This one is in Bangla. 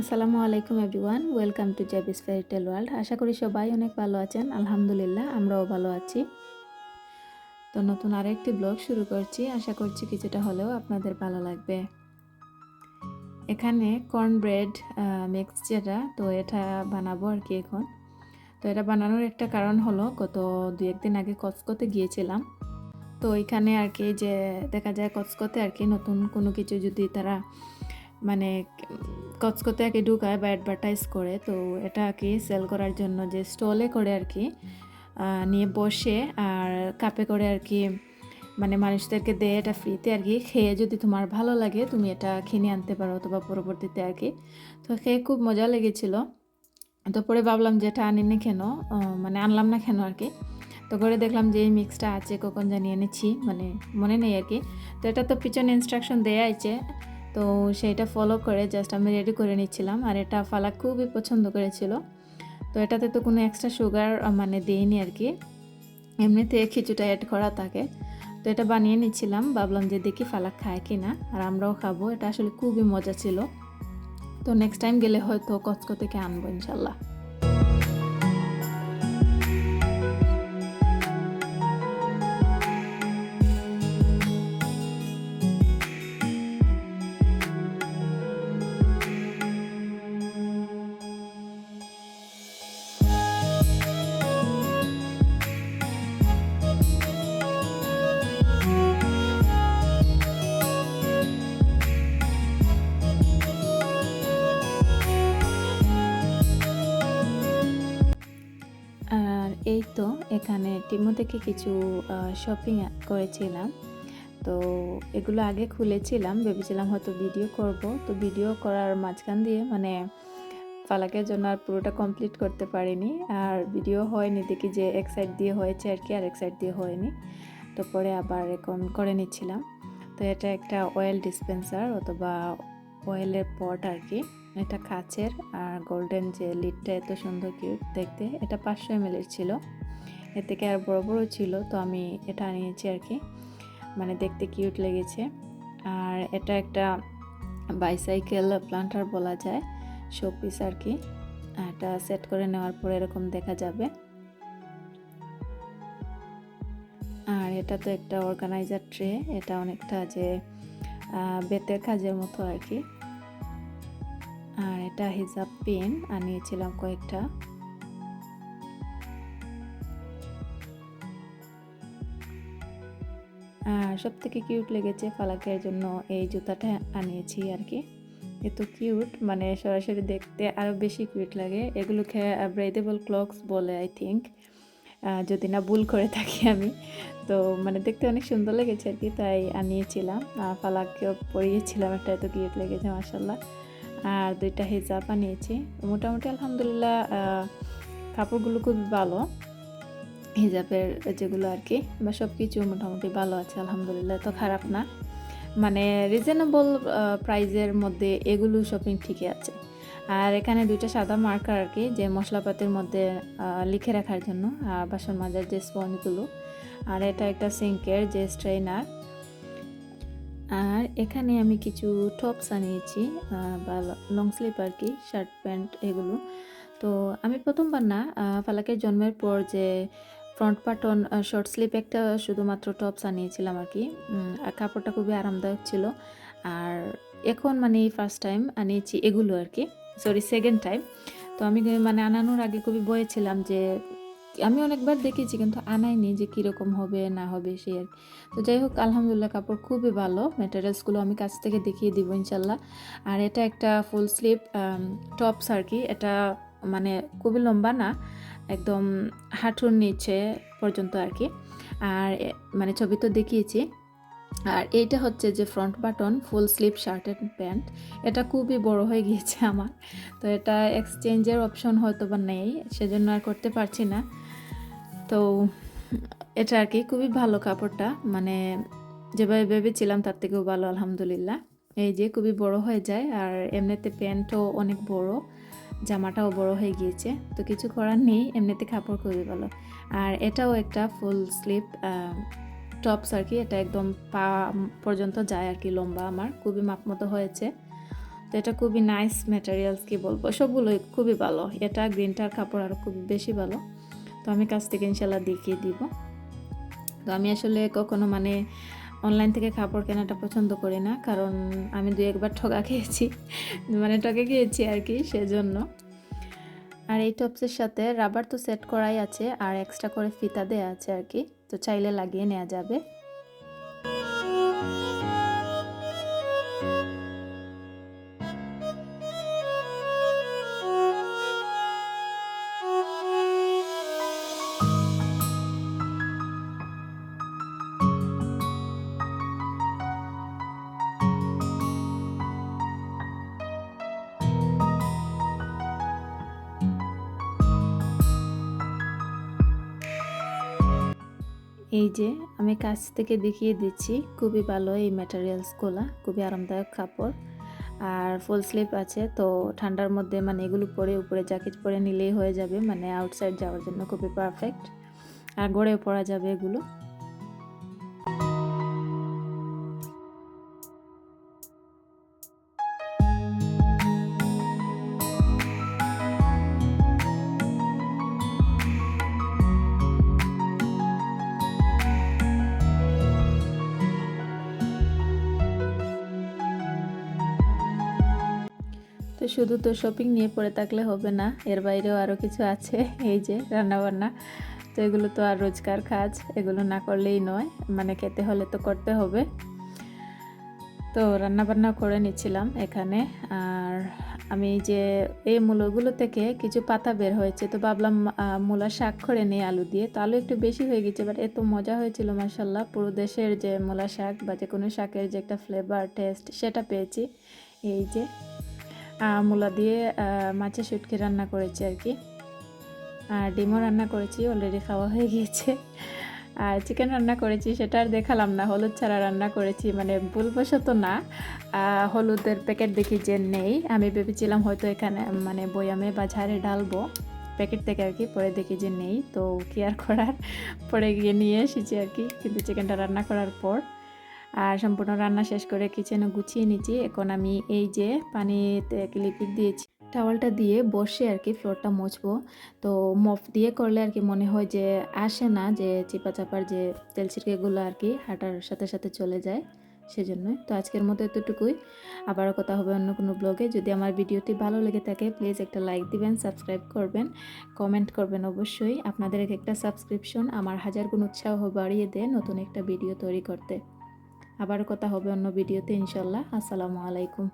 আসসালামু আলাইকুম everyone, welcome to Jabi's fairytale world আশা করি সবাই অনেক ভালো আছেন, আলহামদুলিল্লাহ আমরাও ভালো আছি। তো নতুন আরেকটি ব্লগ শুরু করছি, আশা করছি কিছুটা হলেও আপনাদের ভালো লাগবে। এখানে কর্ন ব্রেড মিক্স যেটা, তো এটা বানাবো আর কি এখন। তো এটা বানানোর একটা কারণ হলো, গত দু একদিন আগে কসকোতে গিয়েছিলাম। তো এখানে আর কি যে, দেখা যায় কসকোতে আর কি নতুন কোনো কিছু যদি তারা মানে কচকতে আর কি ঢুকায় বা অ্যাডভার্টাইজ করে, তো এটা আর কি সেল করার জন্য যে স্টলে করে আর কি নিয়ে বসে আর কাপে করে আর কি মানে মানুষদেরকে দেয় এটা ফ্রিতে আর কি খেয়ে যদি তোমার ভালো লাগে, তুমি এটা কিনে আনতে পারো অথবা পরবর্তীতে আর কি তো খেয়ে খুব মজা লেগেছিল। তো পরে ভাবলাম যে এটা আনিনি কেন? মানে আনলাম না কেন আর কি তো করে দেখলাম যে এই মিক্সটা আছে, কখন জানিয়ে এনেছি মানে মনে নেই আর কি তো এটা তো পিছনে ইনস্ট্রাকশন দেয়া আছে। তো সেইটা ফলো করে জাস্ট আমি রেডি করে নিচ্ছিলাম। আর এটা ফালা খুবই পছন্দ করেছিল। তো এটাতে তো কোনো এক্সট্রা সুগার মানে দিইনি আর কি। এমনিতে খিচুটা অ্যাড করা থাকে। তো এটা বানিয়ে নিচ্ছিলাম। ভাবলাম যে দেখি ফালাক খায় কি না আর আমরাও খাব। এটা আসলে খুবই মজা ছিল। তো নেক্সট টাইম গেলে হয়তো কচকো থেকে আনব ইনশাল্লাহ। এই তো, এখানে টিমো থেকে কিছু শপিং করেছিলাম। তো এগুলো আগে খুলেছিলাম, ভেবেছিলাম হয়তো ভিডিও করব। তো ভিডিও করার মাঝখান দিয়ে মানে ফালাকের জন্য আর পুরোটা কমপ্লিট করতে পারিনি। আর ভিডিও হয়নি, দেখি যে এক সাইড দিয়ে হয়েছে আর কি আর এক সাইড দিয়ে হয়নি। তো পরে আবার এখন করে নিচ্ছিলাম। তো এটা একটা অয়েল ডিসপেন্সার অথবা অয়েলের পট আর কি। এটা কাচের আর গোল্ডেন যে লিডটা এত সুন্দর কিউট দেখতে, এটা পাঁচশো এম ছিল। এর থেকে আর বড় বড় ছিল, তো আমি এটা আনিয়েছি আর কি। মানে দেখতে কিউট লেগেছে। আর এটা একটা বাইসাইকেল প্লান্টার বলা যায় শোপিস আর কি। এটা সেট করে নেওয়ার পর এরকম দেখা যাবে। আর এটা তো একটা অর্গানাইজার ট্রে এটা অনেকটা যে বেতের কাজের মতো আর কি। আর এটা হিজাব পেন আনিয়েছিলাম কয়েকটা। আর সব থেকে কিউট লেগেছে ফালাকের জন্য এই জুতাটা আনিয়েছি আর কি। এত কিউট মানে সরাসরি দেখতে আরও বেশি কিউট লাগে। এগুলোকে ব্রেদেবল ক্লকস বলে আই থিঙ্ক যদি না ভুল করে থাকি আমি। তো মানে দেখতে অনেক সুন্দর লেগেছে আর কি, তাই আনিয়েছিলাম। ফালাককেও পরিয়েছিলাম, একটা এত কিউট লেগেছে মাসাল্লাহ আর দুইটা হিজাব বানিয়েছি মোটামুটি আলহামদুলিল্লাহ কাপড়গুলো খুবই ভালো। হিজাবের যেগুলো আর কি, বা সব কিছু মোটামুটি ভালো আছে, আলহামদুলিল্লাহ। তো খারাপ না। মানে রিজনেবল প্রাইজের মধ্যে এগুলো শপিং ঠিকই আছে। আর এখানে দুইটা সাদা মার্কার আর কি, যে মশলাপাতির মধ্যে লিখে রাখার জন্য আর বাসন মাজার যে স্পঞ্জগুলো আর এটা একটা সিঙ্কের যে স্ট্রেনার আর এখানে আমি কিছু টপস আনিয়েছি বা লং স্লিপ আর কি শার্ট প্যান্ট এগুলো। তো আমি প্রথমবার না ফালাকের জন্মের পর যে ফ্রন্ট বাটন শর্ট স্লিপ একটা শুধুমাত্র টপস আনিয়েছিলাম আর কি। আর কাপড়টা খুবই আরামদায়ক ছিল। আর এখন মানে ফার্স্ট টাইম আনিয়েছি এগুলো আর কি সরি সেকেন্ড টাইম তো আমি মানে আনানোর আগে খুবই বয়েছিলাম যে আমি অনেকবার দেখেছি কিন্তু আনাইনি যে কীরকম হবে, না হবে সে আর। তো যাই হোক, আলহামদুলিল্লাহ কাপড় খুবই ভালো। ম্যাটেরিয়ালসগুলো আমি কাছ থেকে দেখিয়ে দিব ইনশাল্লাহ। আর এটা একটা ফুল স্লিভ টপস আর কি। এটা মানে খুবই লম্বা না, একদম হাঁটুর নিচে পর্যন্ত আর কি। আর মানে ছবি তো দেখিয়েছি। আর এইটা হচ্ছে যে front button full sleeve shirt and pant এটা খুবই বড় হয়ে গিয়েছে আমার। তো এটা এক্সচেঞ্জের অপশন হয়তো বা নেই, সেজন্য আর করতে পারছি না। তো এটা আর কি, খুবই ভালো কাপড়টা। মানে যেভাবে ভেবেছিলাম তার থেকেও ভালো, আলহামদুলিল্লাহ। এই যে খুবই বড় হয়ে যায়, আর এমনিতে প্যান্টও অনেক বড়, জামাটাও বড় হয়ে গিয়েছে। তো কিছু করার নেই, এমনিতে কাপড় খুবই ভালো। আর এটাও একটা ফুল স্লিপ টপস আর কি, এটা একদম পা পর্যন্ত যায় আর কি, লম্বা আমার, খুবই মাপ মতো হয়েছে। তো এটা খুবই নাইস ম্যাটেরিয়ালস কি বলব, সবগুলোই খুবই ভালো। এটা গ্রিনটার কাপড় আরও খুবই বেশি ভালো। তো আমি কাছ থেকে ইনশাল্লাহ দেখিয়ে দিব। তো আমি আসলে কখনো মানে অনলাইন থেকে কাপড় কেনাটা পছন্দ করি না, কারণ আমি দু একবার ঠগা খেয়েছি মানে ঠকে খেয়েছি আর কি সেজন্য। আর এই টপসের সাথে রাবার তো সেট করাই আছে, আর এক্সট্রা করে ফিতা দেওয়া আছে আর কি, তো চাইলে লাগিয়ে নেওয়া যাবে। এই যে, আমি কাছ থেকে দেখিয়ে দিচ্ছি, খুবই ভালো এই ম্যাটেরিয়ালসগুলো খুবই আরামদায়ক কাপড়। আর ফুল স্লিপ আছে, তো ঠান্ডার মধ্যে মানে এগুলো পরে উপরে জ্যাকেট পরে নিলেই হয়ে যাবে মানে আউটসাইড যাওয়ার জন্য খুবই পারফেক্ট আর গড়ে পরা যাবে এগুলো। তো শুধু তো শপিং নিয়ে পড়ে থাকলে হবে না, এর বাইরেও আরও কিছু আছে, এই যে রান্নাবান্না। তো এগুলো তো আর রোজকার কাজ, এগুলো না করলেই নয় মানে খেতে হলে তো করতে হবে। তো রান্নাবান্না করে নিচ্ছিলাম এখানে, আর আমি যে এই মূলগুলো থেকে কিছু পাতা বের হয়েছে, তো ভাবলাম মূলা শাক করে নিই আলু দিয়ে, তো আলু একটু বেশি হয়ে গেছে বাট এত মজা হয়েছিল মাসাল্লাহ পুরো দেশের যে মূলা শাক বা যে কোনো শাকের যে একটা ফ্লেভার টেস্ট সেটা পেয়েছি। এই যে মূলা দিয়ে মাছের শুটকি রান্না করেছি আর কি। আর ডিমও রান্না করেছি অলরেডি খাওয়া হয়ে গিয়েছে। আর চিকেন রান্না করেছি, সেটা আর দেখালাম না, হলুদ ছাড়া রান্না করেছি মানে ভুলবশত না। হলুদের প্যাকেট দেখি যে নেই, আমি ভেবেছিলাম হয়তো এখানে মানে বয়ামে বা ঝাড়ে ঢালবো প্যাকেট থেকে আর কি, পরে দেখি যে নেই, তো কি আর করার? পরে গিয়ে নিয়ে এসেছি আর কি, কিন্তু চিকেনটা রান্না করার পর। আর সম্পূর্ণ রান্না শেষ করে কিচেনে গুছিয়ে নিচ্ছি এখন আমি এই যে পানিতে লিকুইড দিয়েছি টাওয়ালটা দিয়ে বসে আর কি ফ্লোরটা মুছবো। তো মফ দিয়ে করলে আর কি মনে হয় যে আসে না, যে চিপা চাপার যে তেল ছিটকেগুলো আর কি হাঁটার সাথে সাথে চলে যায়, সেজন্যই। তো আজকের মতো এতটুকুই। আবারও কথা হবে অন্য কোনো ব্লগে যদি আমার ভিডিওটি ভালো লেগে থাকে প্লিজ একটা লাইক দিবেন সাবস্ক্রাইব করবেন কমেন্ট করবেন অবশ্যই। আপনাদের এক একটা সাবস্ক্রিপশন আমার হাজার গুণ উৎসাহ বাড়িয়ে দেয় নতুন একটা ভিডিও তৈরি করতে। আবার কথা হবে অন্য ভিডিওতে ইনশাল্লাহ। আসসালামু আলাইকুম।